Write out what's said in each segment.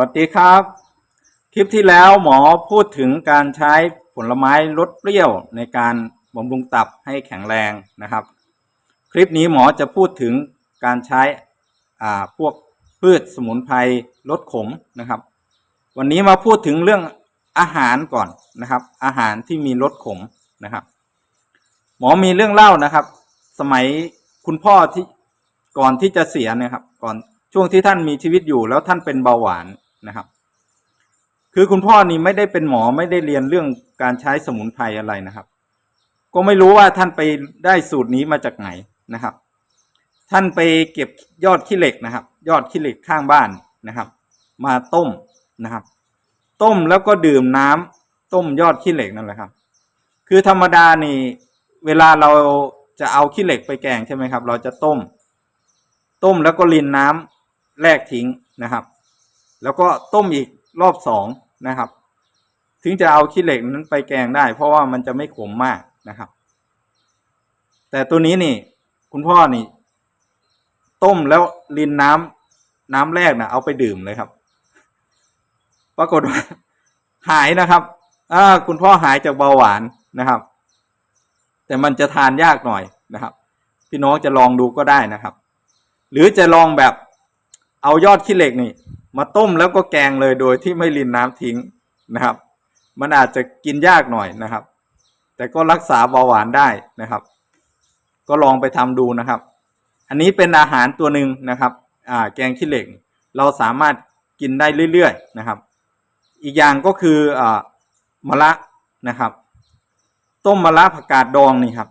วัสดีครับ คลิปที่แล้วหมอพูดถึงการใช้ผลไม้ลดเปรี้ยวในการบำรุงตับให้แข็งแรงนะครับ คลิปนี้หมอจะพูดถึงการใช้พวกพืชสมุนไพรลดขมนะครับ วันนี้มาพูดถึงเรื่องอาหารก่อนนะครับ อาหารที่มีรสขมนะครับ หมอมีเรื่องเล่านะครับ สมัยคุณพ่อที่ก่อนที่จะเสียนะครับ ก่อนช่วงที่ท่านมีชีวิตอยู่แล้วท่านเป็นเบาหวาน นะครับ คือคุณพ่อนี่ไม่ได้เป็นหมอไม่ได้เรียนเรื่องการใช้สมุนไพรอะไรนะครับ ก็ไม่รู้ว่าท่านไปได้สูตรนี้มาจากไหนนะครับ ท่านไปเก็บยอดขี้เหล็กนะครับ ยอดขี้เหล็กข้างบ้านนะครับ มาต้มนะครับ ต้มแล้วก็ดื่มน้ำต้มยอดขี้เหล็กนั่นแหละครับ คือธรรมดานี่เวลาเราจะเอาขี้เหล็กไปแกงใช่ไหมครับ เราจะต้ม ต้มแล้วก็รินน้ำแรกทิ้งนะครับ แล้วก็ต้มอีกรอบสองนะครับ ถึงจะเอาขี้เหล็กนั้นไปแกงได้ เพราะว่ามันจะไม่ขมมากนะครับ แต่ตัวนี้นี่ คุณพ่อนี่ ต้มแล้วรินน้ำน้ำแรกนะเอาไปดื่มเลยครับ ปรากฏว่าหายนะครับอ่าคุณพ่อหายจากเบาหวานนะครับ แต่มันจะทานยากหน่อยนะครับ พี่น้องจะลองดูก็ได้นะครับ หรือจะลองแบบเอายอดขี้เหล็กนี่ มาต้มแล้วก็แกงเลยโดยที่ไม่รินน้ำทิ้งนะครับ มันอาจจะกินยากหน่อยนะครับ แต่ก็รักษาเบาหวานได้นะครับ ก็ลองไปทำดูนะครับ อันนี้เป็นอาหารตัวหนึ่งนะครับอ่าแกงขี้เหล็ก เราสามารถกินได้เรื่อยๆนะครับ อีกอย่างก็คืออ่ามะระนะครับ ต้มมะระผักกาดดองนี่ครับ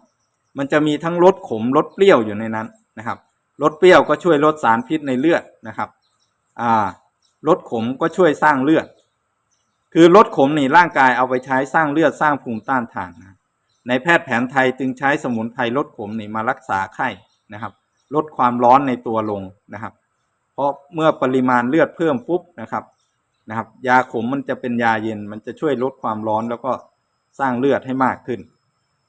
มันจะมีทั้งรสขมรสเปรี้ยวอยู่ในนั้นนะครับรสเปรี้ยวก็ช่วยลดสารพิษในเลือดนะครับ อ่า รสขมก็ช่วยสร้างเลือด คือรสขมนี่ร่างกายเอาไปใช้สร้างเลือดสร้างภูมิต้านทานนะในแพทย์แผนไทยจึงใช้สมุนไพรลดขมนี่มารักษาไข้นะครับ ลดความร้อนในตัวลงนะครับ เพราะเมื่อปริมาณเลือดเพิ่มปุ๊บนะครับนะครับ ยาขมมันจะเป็นยาเย็น มันจะช่วยลดความร้อนแล้วก็สร้างเลือดให้มากขึ้น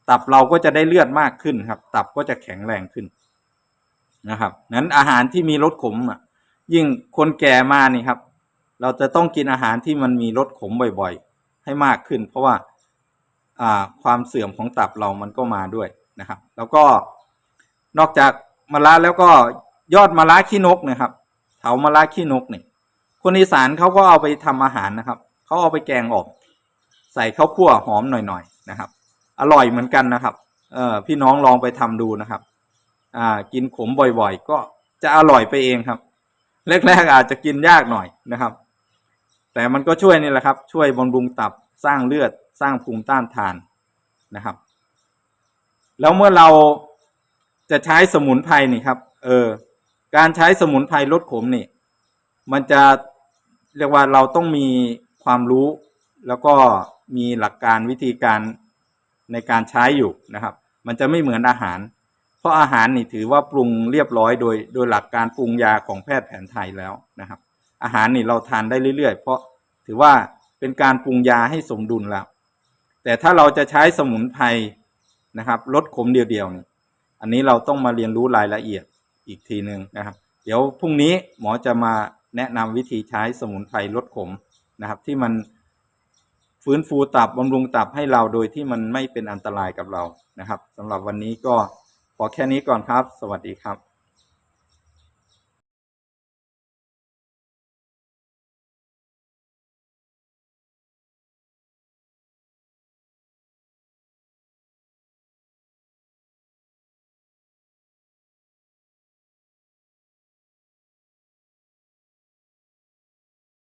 ตับเราก็จะได้เลือดมากขึ้นครับ ตับก็จะแข็งแรงขึ้นนะครับนั้นอาหารที่มีรสขมอะยิ่งคนแก่มานี่ครับ เราจะต้องกินอาหารที่มันมีรสขมบ่อยๆ ให้มากขึ้น เพราะว่าความเสื่อมของตับเรามันก็มาด้วยนะครับ แล้วก็นอกจากมะระแล้วก็ยอดมะระขี้นกนะครับ เถามะระขี้นกเนี่ยคนอีสานเขาก็เอาไปทำอาหารนะครับเขาเอาไปแกงออกใส่ข้าวคั่วหอมหน่อยๆนะครับ อร่อยเหมือนกันนะครับ เออพี่น้องลองไปทำดูนะครับ อ่า กินขมบ่อยๆ ก็จะอร่อยไปเองครับแรกๆอาจจะกินยากหน่อยนะครับ แต่มันก็ช่วยนี่แหละครับ ช่วยบำรุงตับสร้างเลือดสร้างภูมิต้านทานนะครับ แล้วเมื่อเราจะใช้สมุนไพรนี่ครับ เออ การใช้สมุนไพรลดขมนี่ มันจะเรียกว่าเราต้องมีความรู้แล้วก็มีหลักการวิธีการในการใช้อยู่นะครับ มันจะไม่เหมือนอาหาร เพราะอาหารนี่ถือว่าปรุงเรียบร้อยโดยโดยหลักการปรุงยาของแพทย์แผนไทยแล้วนะครับ อาหารนี่เราทานได้เรื่อยๆ เพราะถือว่าเป็นการปรุงยาให้สมดุลแล้ว แต่ถ้าเราจะใช้สมุนไพรนะครับลดขมเดียวๆนี่อันนี้เราต้องมาเรียนรู้รายละเอียดอีกทีหนึ่งนะครับ เดี๋ยวพรุ่งนี้หมอจะมาแนะนำวิธีใช้สมุนไพรลดขมนะครับ ที่มันฟื้นฟูตับบำรุงตับให้เราโดยที่มันไม่เป็นอันตรายกับเรานะครับสำหรับวันนี้ก็พอแค่นี้ก่อนครับ สวัสดีครับ